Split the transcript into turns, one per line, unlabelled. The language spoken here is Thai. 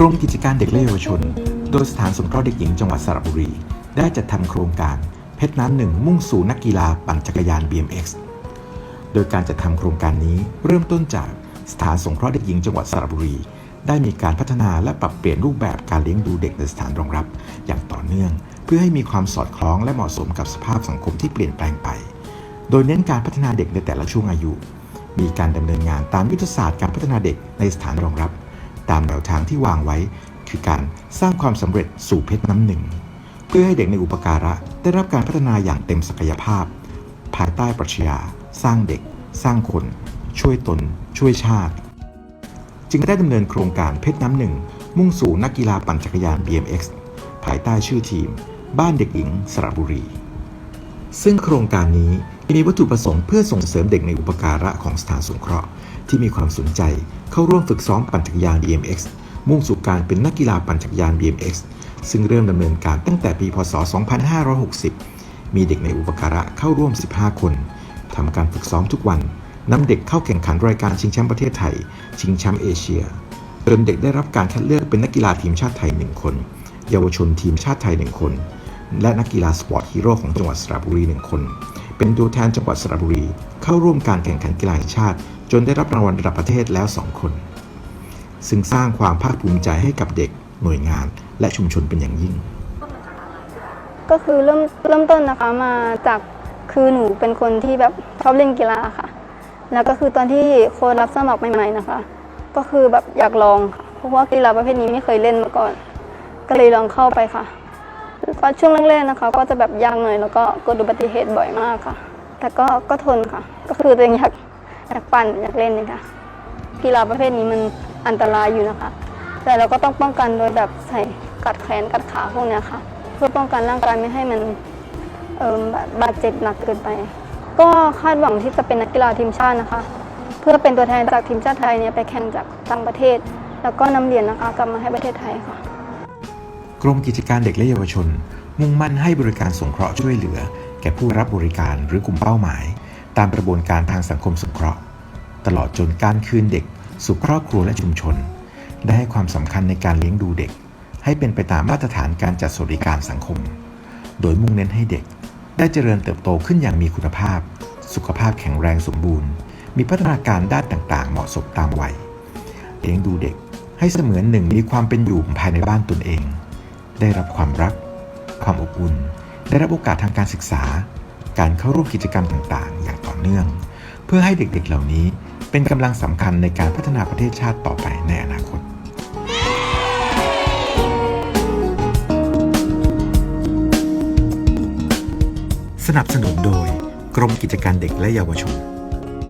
กรมกิจการเด็กและเยาวชน โดยสถานสงเคราะห์เด็กหญิงจังหวัดสระบุรี ได้จัดทำโครงการเพชรน้ำหนึ่งมุ่งสู่นักกีฬาปั่นจักรยาน BMX โดยการจัดทำโครงการนี้เริ่มต้นจากสถานสงเคราะห์เด็กหญิงจังหวัดสระบุรี ได้มีการพัฒนาและปรับเปลี่ยนรูปแบบการเลี้ยงดูเด็กในสถานรองรับ อย่างต่อเนื่อง เพื่อให้มีความสอดคล้องและเหมาะสมกับสภาพสังคมที่เปลี่ยนแปลงไป โดยเน้นการพัฒนาเด็กในแต่ละช่วงอายุ มีการดำเนินงานตามยุทธศาสตร์การพัฒนาเด็กในสถานรองรับ ตามแนวทางที่วางไว้ คือการสร้างความสำเร็จสู่เพชรน้ำหนึ่ง เพื่อให้เด็กในอุปการะได้รับการพัฒนาอย่างเต็มศักยภาพ ภายใต้ปรัชญาสร้างเด็ก สร้างคน ช่วยตน ช่วยชาติ จึงได้ดำเนินโครงการเพชรน้ำหนึ่ง มุ่งสู่นักกีฬาปั่นจักรยาน BMX ภายใต้ชื่อทีม บ้านเด็กหญิงสระบุรี ซึ่งโครงการนี้ มีวัตถุประสงค์เพื่อส่งเสริมเด็กในอุปการะของสถานสงเคราะห์ ที่มีความสนใจ เข้าร่วมฝึกซ้อมปั่นจักรยาน BMX มุ่งสู่การเป็นนักกีฬาปั่นจักรยาน BMX ซึ่งเริ่มดำเนินการตั้งแต่ปี พศ 2560 มีเด็กในอุปการะเข้าร่วม 15 คนทำการฝึกซ้อมทุกวันนำเด็กเข้าแข่งขันรายการชิงแชมป์ประเทศไทย ชิงแชมป์เอเชียจนเด็กได้รับการคัดเลือกเป็นนักกีฬาทีมชาติไทย 1 คน เยาวชนทีมชาติไทย 1 คน และนักกีฬาสปอร์ตฮีโร่ของจังหวัดสระบุรี 1 คน เป็นตัวแทนจังหวัดสระบุรี เข้าร่วมการแข่งขันกีฬาแห่งชาติ จนได้รับรางวัลระดับประเทศแล้ว 2 คน ซึ่งสร้างความภาคภูมิใจให้กับเด็กหน่วยงาน และชุมชนเป็นอย่างยิ่ง
ก็คือเริ่มเริ่มต้นนะคะมาจากคือหนูเป็นคนที่แบบชอบเล่นกีฬาค่ะ แล้วก็คือตอนที่โค้ชรับสมัครใหม่ๆนะคะ ก็คือแบบอยากลองค่ะเพราะว่ากีฬาประเภทนี้ไม่เคยเล่นมาก่อน ก็เลยลองเข้าไปค่ะ ตอนช่วงแรกๆนะคะ ก็จะแบบยากหน่อยแล้วก็เกิดอุบัติเหตุบ่อยมากค่ะ แต่ก็ก็ทนค่ะ ก็คือตัวเองอยากอยากปั่นอยากเล่นนี่ค่ะกีฬาประเภทนี้มันอันตรายอยู่นะคะ แต่เราก็ต้องป้องกันโดยแบบใส่กัดแขนกัดขาพวกเนี้ยค่ะ เพื่อป้องกันร่างกายไม่ให้มันเอ่อบบบาดเจ็บหนักเกินไป ก็คาดหวังที่จะเป็นนักกีฬาทีมชาตินะคะ เพื่อเป็นตัวแทนจากทีมชาติไทยเนี่ยไปแข่งจากต่างประเทศ แล้วก็นำเหรียญนะคะกลับมาให้ประเทศไทยค่ะ
กรมกิจการเด็กและเยาวชน มุ่งมั่นให้บริการสงเคราะห์ช่วยเหลือ แก่ผู้รับบริการหรือกลุ่มเป้าหมาย ตามกระบวนการทางสังคมสงเคราะห์ ตลอดจนการคืนเด็ก สู่ครอบครัวและชุมชน ได้ให้ความสำคัญในการเลี้ยงดูเด็ก ให้เป็นไปตามมาตรฐานการจัดสวัสดิการสังคม โดยมุ่งเน้นให้เด็ก ได้เจริญเติบโตขึ้นอย่างมีคุณภาพ สุขภาพแข็งแรงสมบูรณ์ มีพัฒนาการด้านต่างๆ เหมาะสมตามวัยเลี้ยงดูเด็กให้เสมือนหนึ่งมีความเป็นอยู่ภายในบ้านตนเอง ได้รับความรัก ความอบอุ่น ได้รับโอกาสทางการศึกษา การเข้าร่วมกิจกรรมต่างๆ อย่างต่อเนื่อง เพื่อให้เด็กๆเหล่านี้เป็นกำลังสำคัญในการพัฒนาประเทศชาติต่อไปในอนาคตสนับสนุนโดย กรมกิจการเด็กและเยาวชน